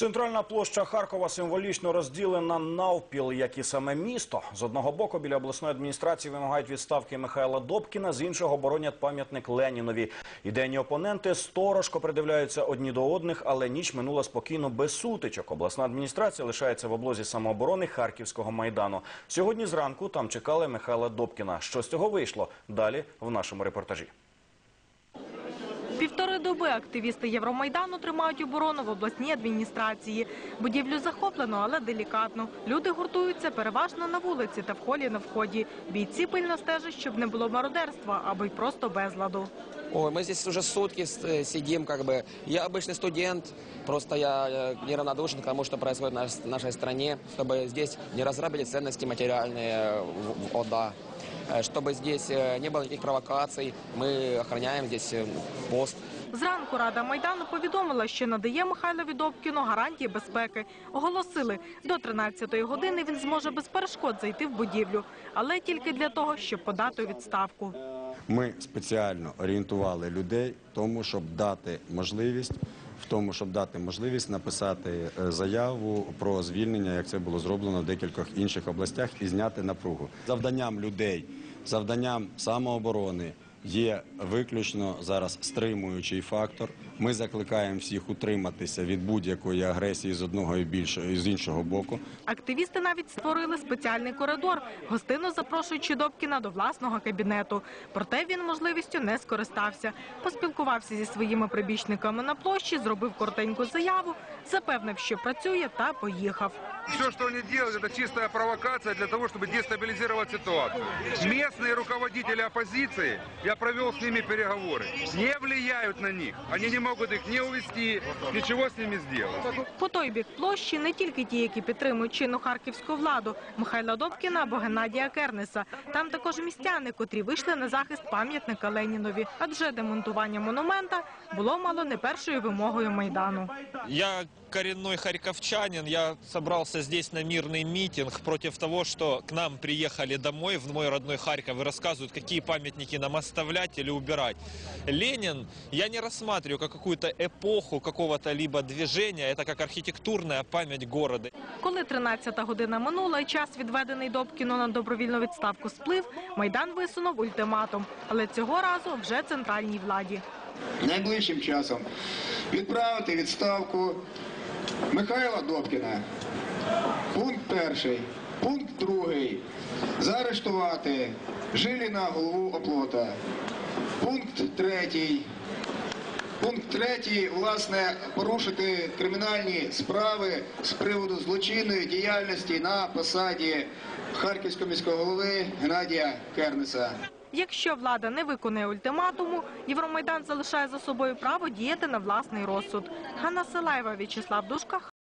Центральна площа Харкова символічно розділена навпіл, як і саме місто. З одного боку біля обласної адміністрації вимагають відставки Михайла Добкіна, з іншого боронять пам'ятник Ленінові. Ідейні опоненти сторожко придивляються одні до одних, але ніч минула спокійно без сутичок. Обласна адміністрація лишається в облозі самооборони Харківського майдану. Сьогодні зранку там чекали Михайла Добкіна. Що з цього вийшло? Далі в нашому репортажі. Півтори доби активісти Євромайдану тримають оборону в обласній адміністрації. Будівлю захоплено, але делікатно. Люди гуртуються переважно на вулиці та в холі на вході. Бійці пильно стежать, щоб не було мародерства або й просто безладу. Ой, мы здесь уже сутки с- э, сидим, как бы. Я обычный студент, просто я э, неравнодушен к тому, что происходит в наш- в нашей стране, чтобы здесь не разграбили ценности материальные э, в, в ОДА, э, чтобы здесь э, не было никаких провокаций. Мы охраняем здесь э, пост. Зранку Рада Майдану повідомила, що надає Михайлові Добкіну гарантії безпеки. Оголосили, до 13-ї години він зможе без перешкод зайти в будівлю, але тільки для того, щоб подати у відставку. Ми спеціально орієнтували людей в тому, щоб дати можливість. В тому, щоб дати можливість написати е, заяву про звільнення, як це було зроблено в декількох інших областях, і зняти напругу. Завданням людей, завданням самооборони є виключно зараз стримуючий фактор. Ми закликаємо всіх утриматися від будь-якої агресії з одного і більшого і з іншого боку. Активісти навіть створили спеціальний коридор, гостинно запрошуючи Добкіна до власного кабінету. Проте він можливістю не скористався. Поспілкувався зі своїми прибічниками на площі, зробив коротеньку заяву, запевнив, що працює та поїхав. Все, что они делают, это чистая провокация для того, чтобы дестабилизировать ситуацию. Местные руководители оппозиции, я провел с ними переговоры, не влияют на них. Они не могут их не увести, ничего с ними сделать. По той бік площі не тільки ті, які підтримують чинну харківську владу Михайла Добкіна або Геннадія Кернеса. Там також містяни, котрі вийшли на захист пам'ятника Ленінові. Адже демонтування монумента було мало не першою вимогою майдану. Я коренной харьковчанин, я собрался здесь на мирный митинг против того, что к нам приехали домой, в мой родной Харьков, и рассказывают, какие памятники нам оставлять или убирать. Ленин я не рассматриваю как какую-то эпоху какого-то либо движения, это как архитектурная память города. Коли 13-та година минула і час, відведений Добкіну на добровільну відставку, сплив, Майдан висунув ультиматум. Але цього разу вже центральній владі. найближчим часом відправити відставку Михайла Добкіна. Пункт перший. Пункт другий. Заарештувати Жиліна голову оплота. Пункт третій. Пункт третій, власне, порушити кримінальні справи з приводу злочинної діяльності на посаді Харківського міського голови Геннадія Кернеса. Якщо влада не виконує ультиматуму, Євромайдан залишає за собою право діяти на власний розсуд. Ганна Силаєва, В'ячеслав Душка,